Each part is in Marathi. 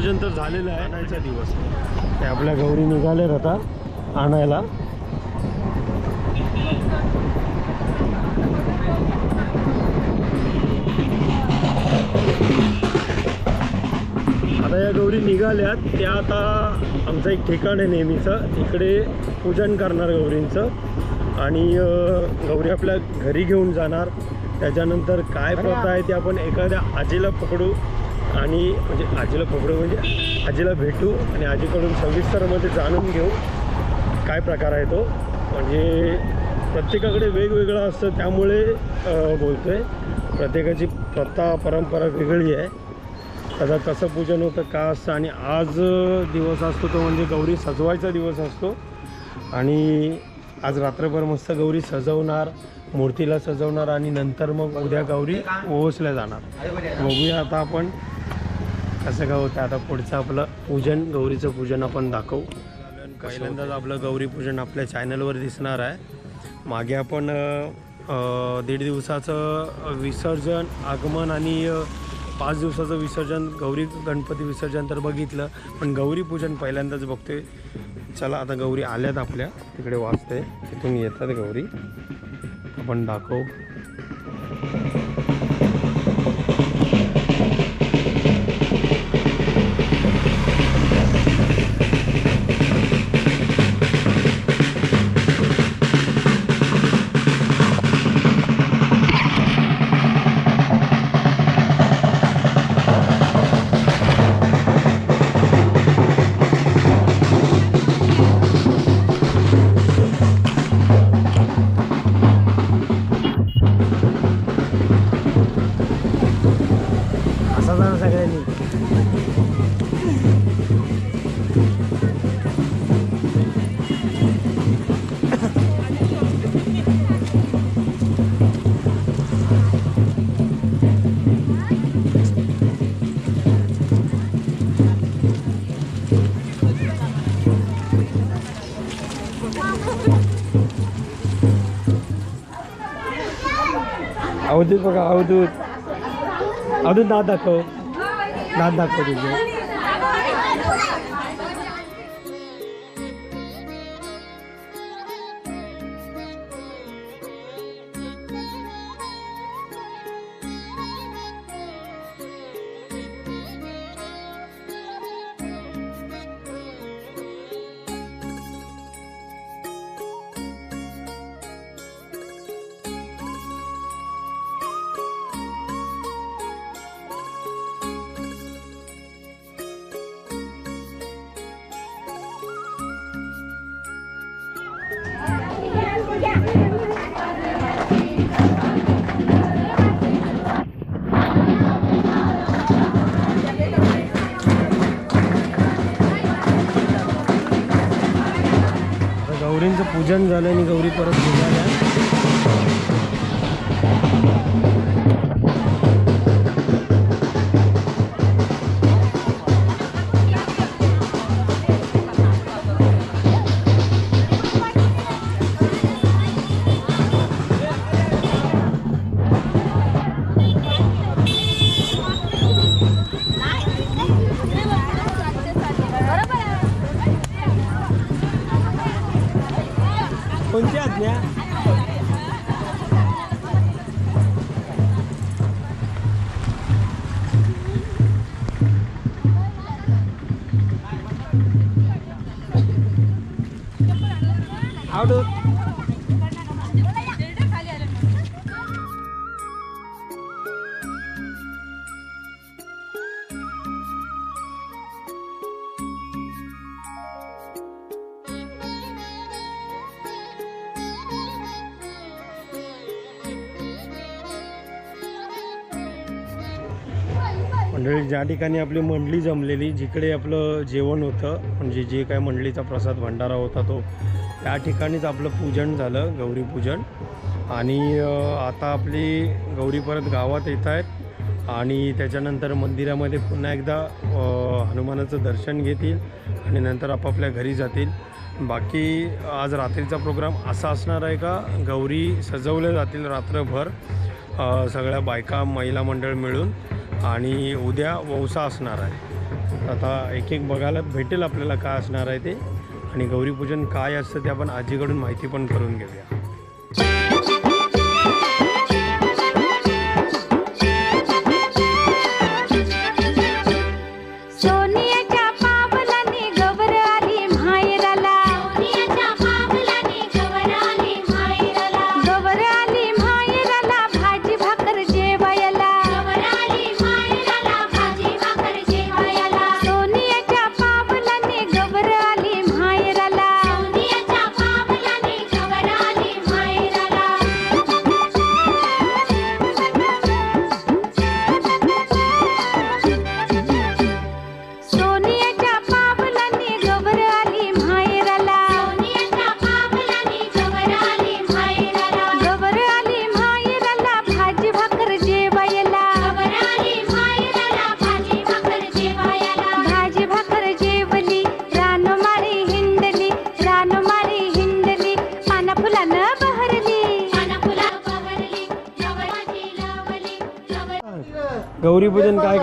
झालेला आहे. आणायचा दिवस. ते आपल्या गौरी निघाले आता आणायला. आता या गौरी निघाल्यात त्या आता आमचं एक ठिकाण आहे नेहमीचं. तिकडे पूजन करणार गौरींचं. आणि गौरी आपल्या घरी घेऊन जाणार. त्याच्यानंतर काय प्रथा आहे ते आपण एखाद्या आजीला पकडू. आणि म्हणजे आजीला पकडू म्हणजे आजीला भेटू आणि आजीकडून सविस्तरमध्ये म्हणजे जाणून घेऊ काय प्रकार आहे तो. म्हणजे प्रत्येकाकडे वेगवेगळं असतं त्यामुळे बोलतो आहे प्रत्येकाची प्रथा परंपरा वेगळी आहे. त्याचा कसं पूजन होतं का असतं आणि आज दिवस असतो तो म्हणजे गौरी सजवायचा दिवस असतो. आणि आज रात्रभर मस्त गौरी सजवणार मूर्तीला सजवणार आणि नंतर मग उद्या गौरी ओसल्या जाणार. बघूया आता आपण कसं काय होतं. आता पुढचं आपलं पूजन गौरीचं पूजन आपण दाखवू. पहिल्यांदाच आपलं गौरी पूजन आपल्या चॅनलवर दिसणार आहे. मागे आपण दीड दिवसाचं विसर्जन आगमन आणि पाच दिवसाचं विसर्जन गौरी गणपती विसर्जन तर बघितलं. पण गौरी पूजन पहिल्यांदाच बघतोय चला आता गौरी आल्यात आपल्या. तिकडे वाचते तिथून येतात गौरी. आपण दाखवू. अवधूत बघा अवधूत अवधूत दात दाखव. दात दाखव तुझे. गौरींचं पूजन झालं आणि गौरी परत निघाल्या. मंडळी ज्या ठिकाणी आपली मंडळी जमलेली जिकडे आपलं जेवण होतं म्हणजे जे काय मंडळीचा प्रसाद भंडारा होता तो त्या ठिकाणीच आपलं पूजन झालं गौरी पूजन. आणि आता आपली गौरी परत गावात येत आहेत. आणि त्याच्यानंतर मंदिरामध्ये पुन्हा एकदा हनुमानाचं दर्शन घेतील आणि नंतर आपापल्या घरी जातील. बाकी आज रात्रीचा प्रोग्राम असा असणार आहे का? गौरी सजवल्या जातील रात्रभर सगळ्या बायका महिला मंडळ मिळून. आणि उद्या वौसा असणार आहे. आता एक एक बघायला भेटेल आपल्याला काय असणार आहे ते. आणि गौरीपूजन काय असतं ते आपण आजीकडून माहिती पण करून घेऊया.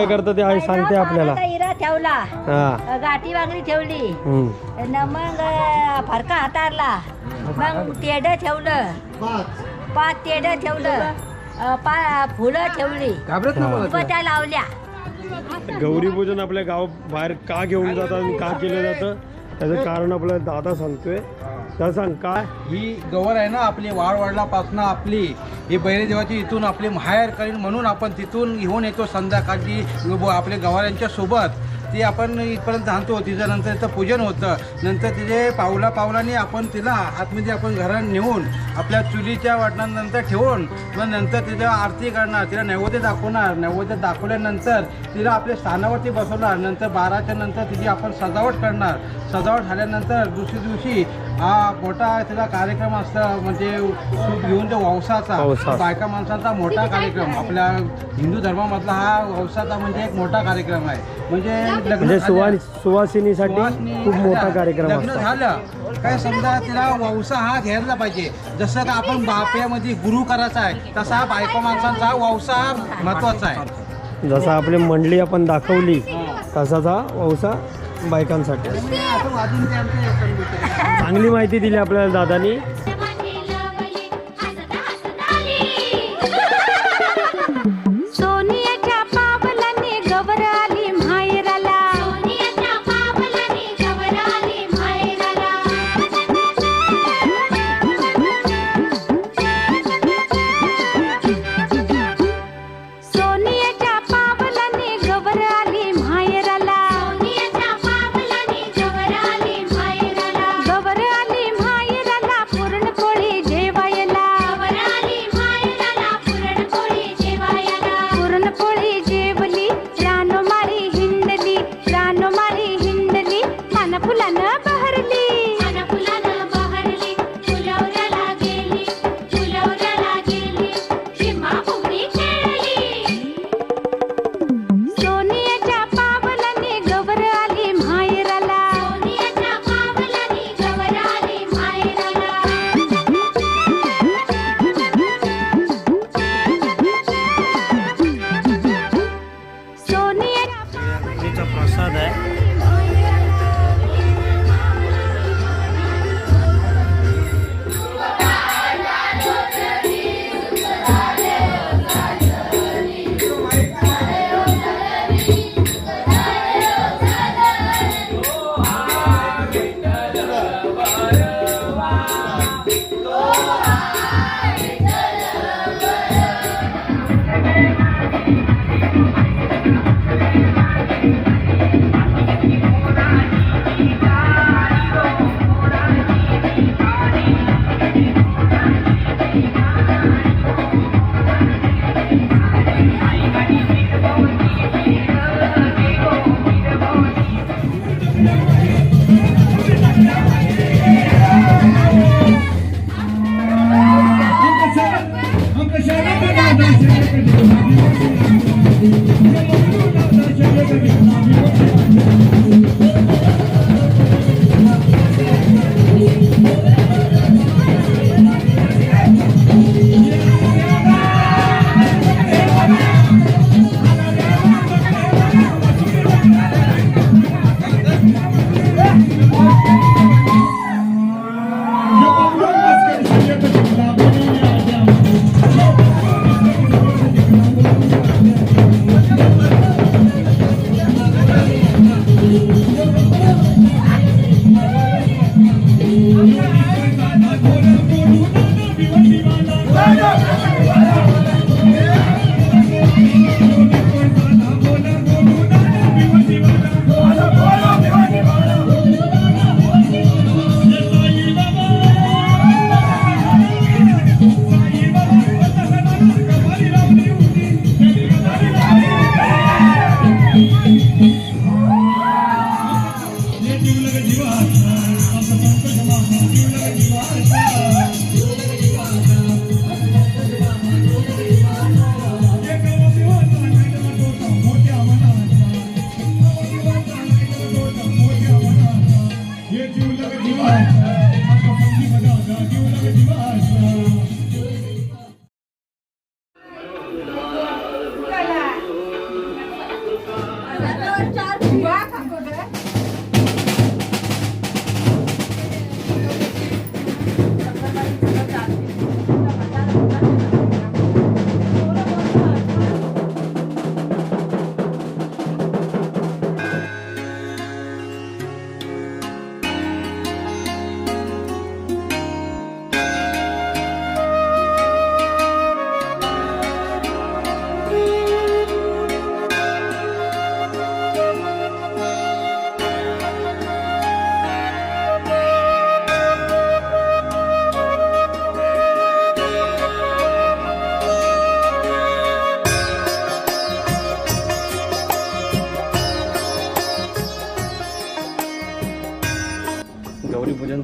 काय करतं ते आई सांगते आपल्याला. ठेवला. हा. गाठी वागडी ठेवली. हम्म. न मग अ, फरका हातारला. मग तेड ठेवलं. पाच तेड ठेवलं. अ, पा फुलं ठेवली. त्या लावल्या. गौरीपूजन आपल्या गाव बाहेर का घेऊन जातात आणि का केलं जातं? त्याचं कारण आपल्याला दादा सांगतोय. तर सांग काय? ही गवर आहे ना आपली वाढ वाढल्यापासून आपली ही बैरे देवाची इथून आपली माहेर करीन म्हणून आपण तिथून घेऊन येतो संध्याकाळची आपल्या गवाऱ्यांच्या सोबत. ती आपण इथपर्यंत आणतो. तिचं नंतर तिचं पूजन होतं. नंतर तिथे पावला पावलाने आपण तिला आतमध्ये आपण घरात नेऊन आपल्या चुलीच्या वाटणानंतर ठेवून मग नंतर तिचं आरती करणार तिला नैवेद्य दाखवणार. नैवेद्य दाखवल्यानंतर तिला आपल्या स्थानावरती बसवणार. नंतर बाराच्या नंतर तिची आपण सजावट करणार. सजावट झाल्यानंतर दुसऱ्या दिवशी हा मोठा तिला कार्यक्रम असतं. म्हणजे सूप घेऊन जो वंसाचा वंसा. बायका माणसांचा मोठा कार्यक्रम. आपल्या हिंदू धर्मामधला हा वंसाचा म्हणजे एक मोठा कार्यक्रम आहे. म्हणजे म्हणजे सुवा झालं- सुवासिनीसाठी सुवासिनी खूप मोठा. कार्यक्रम लग्न असतो. झालं काय समजा तिला वंसा हा घ्यायला पाहिजे. जसं का आपण बाप्यामध्ये गुरु करायचा आहे तसा बायको माणसांचा वंसा हा महत्त्वाचा आहे. जसं आपली मंडळी आपण दाखवली तसाच हा वौसा बायकांसाठी. चांगली माहिती दिली आपल्याला दादानी. सोनियाच्या प्रसाद आहे. Yeah. Thank you.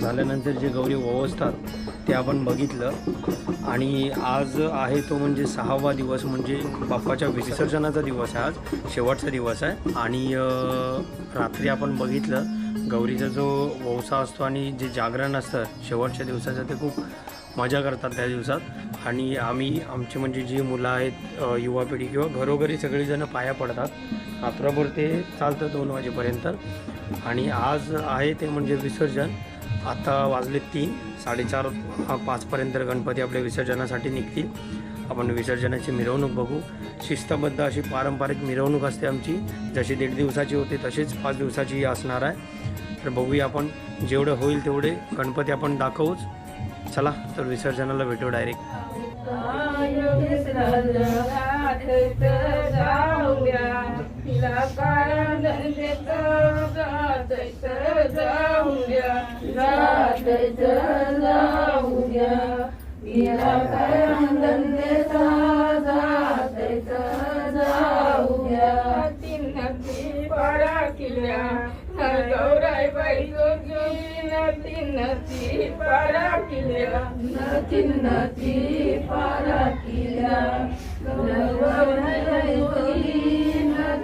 झाल्यानंतर जे गौरी ओवसतात ते आपण बघितलं. आणि आज आहे तो म्हणजे सहावा दिवस म्हणजे बाप्पाच्या विसर्जनाचा दिवस आहे आज शेवटचा दिवस आहे. आणि रात्री आपण बघितलं गौरीचा जो वौसा असतो आणि जे जागरण असतं शेवटच्या दिवसाचं ते खूप मजा करतात त्या दिवसात. आणि आम्ही आमची म्हणजे जी मुलं आहेत युवा पिढी किंवा घरोघरी सगळीजणं पाया पडतात. रात्रभर ते चालतं दोन वाजेपर्यंत. आणि आज आहे ते म्हणजे विसर्जन. आता वाजले तीन साडेचार पाचपर्यंत गणपती आपल्या विसर्जनासाठी निघतील आपण विसर्जनाची मिरवणूक बघू शिस्तबद्ध अशी पारंपरिक मिरवणूक असते आमची जशी दीड दिवसाची होती तशीच पाच दिवसाची असणार आहे तर बघूया आपण जेवढं होईल तेवढे गणपती आपण दाखवूच चला तर विसर्जनाला भेटू डायरेक्ट बाई जोगी नती नती पारा किल्या नती नती पारा किल्या गौराई जोगी नती नती पारा पहिली नदीरा बांगड्या पारा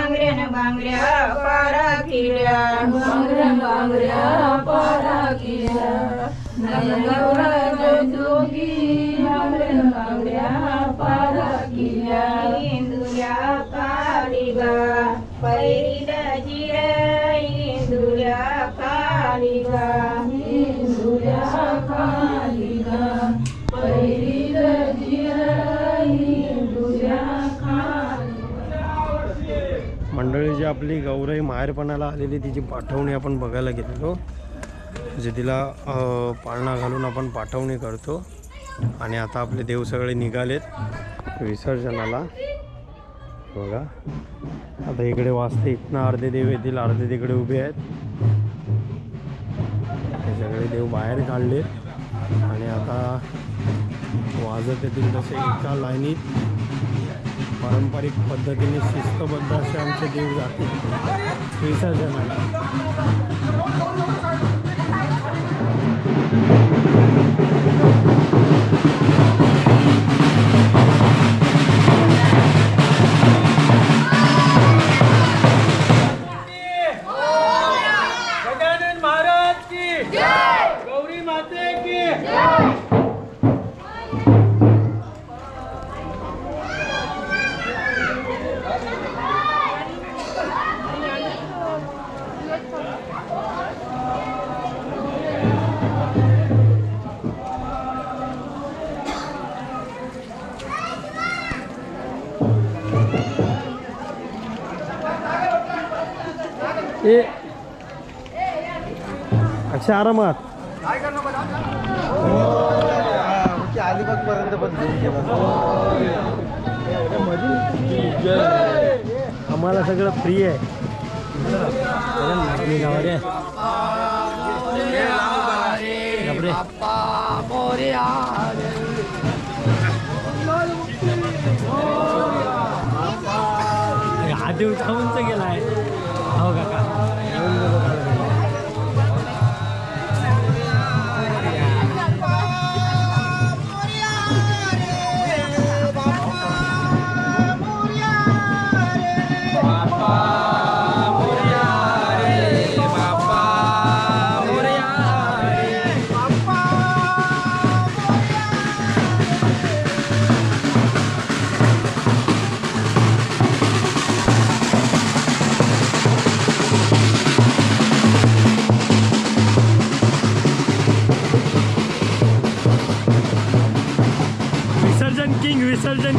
जोगी बांगड्यान बांगड्या पारा किल्या बांगड्या बांगड्या पारा किल्या नाही मंडळी जी आपली गौरई माहेरपणाला आलेली तिची पाठवणी आपण बघायला गेलेलो जे तिला पाळणा घालून आपण पाठवणी करतो. आणि आता आपले देव सगळे निघालेत विसर्जनाला. बघा. आता इकडे वाजते इथनं अर्धे देव येतील अर्धे तिकडे उभे आहेत. हे सगळे देव बाहेर काढलेत. आणि आता वाजत येतील तसे एका लाईनीत. पारंपरिक पद्धतीने शिस्तबद्ध असे आमचे देव जातील विसर्जनाला अक्षय आरामात आम्हाला सगळं फ्री आहे मी गावा रे. विसर्जन किंग विसर्जन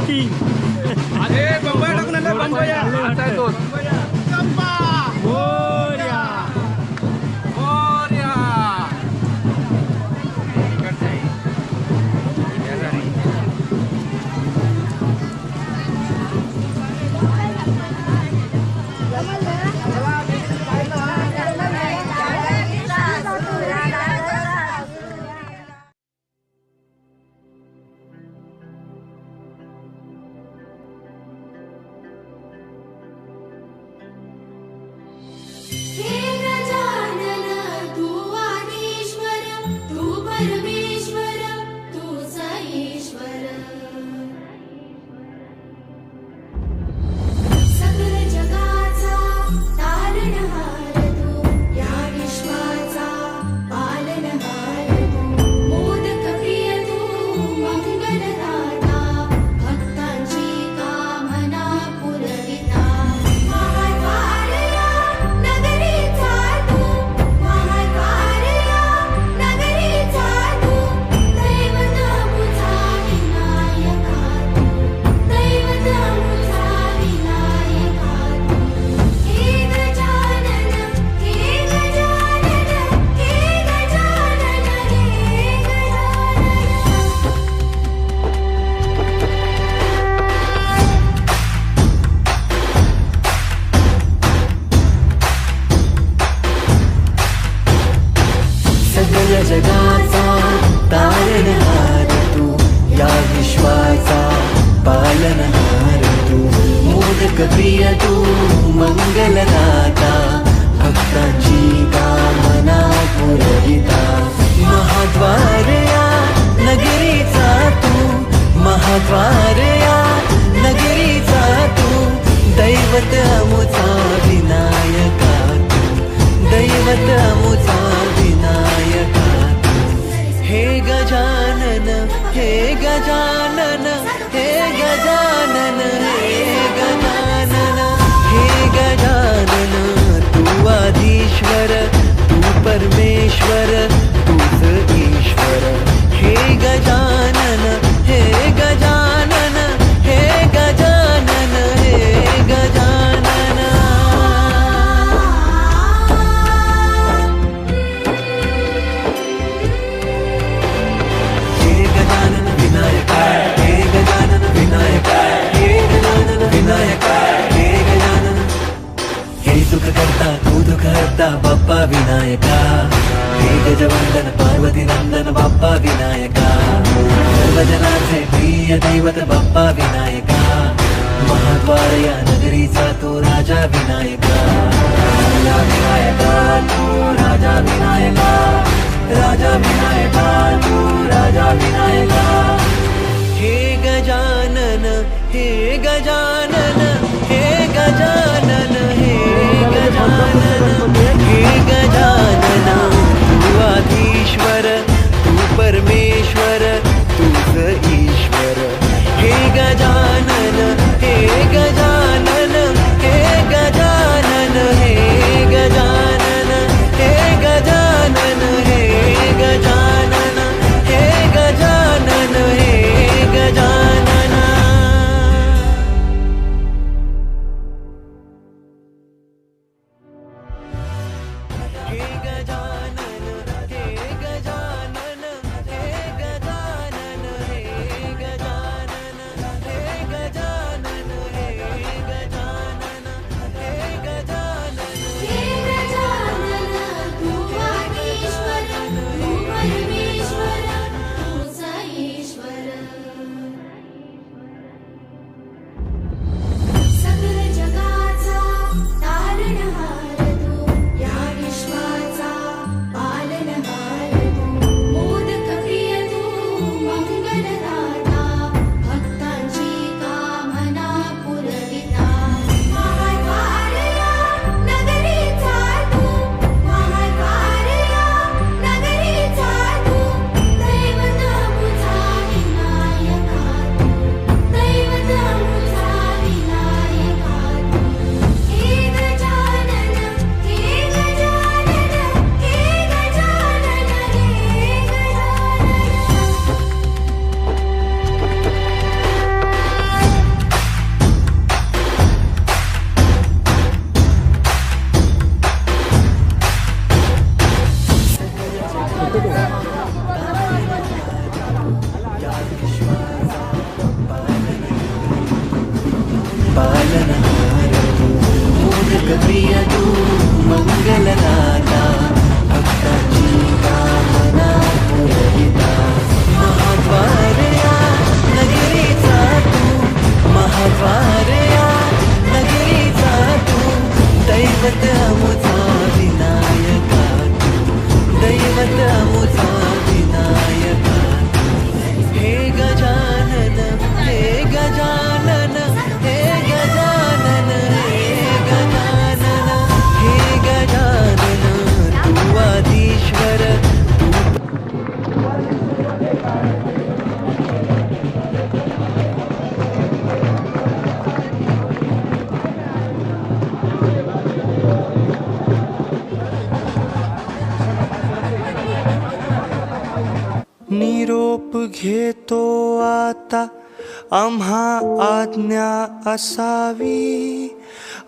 असावी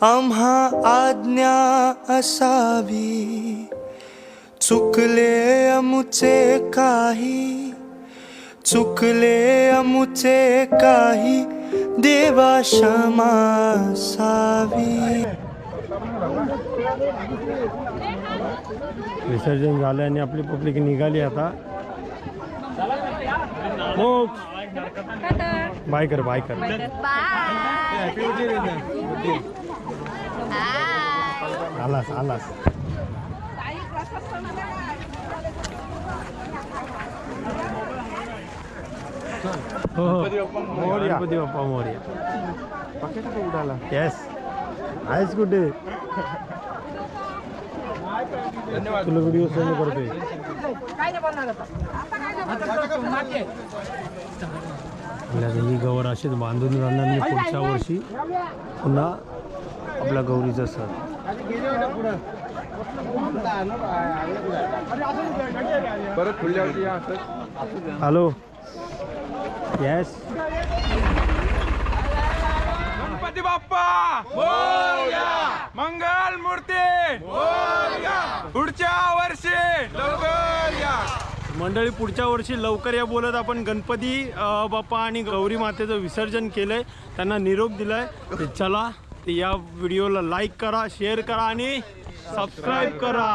आम्हा आज्ञा असावी. चुकले अमुचे काही चुकले अमुचे काही देवा क्षमा असावी. विसर्जन झालं आणि आपली पब्लिक निघाली आता. मोक्ष. बाय कर बाय कर आलास आलास हो हो गणपती बाप्पा मोर्या येस आहेस कुठे तुला व्हिडिओ सेंड आपल्या ही गवर अशीच बांधून राहणार नाही पुढच्या वर्षी. पुन्हा आपल्या गौरीचं सण. हॅलो. येस गणपती बाप्पा! मंगल मूर्ती! पुढच्या वर्षी! लवकर या मंडळी पुढच्या वर्षी लवकर या बोलत आपण गणपती बाप्पा आणि गौरी मातेचं विसर्जन केलंय. त्यांना निरोप दिलाय. ते चला ते या व्हिडिओला लाईक करा शेअर करा आणि सबस्क्राईब करा.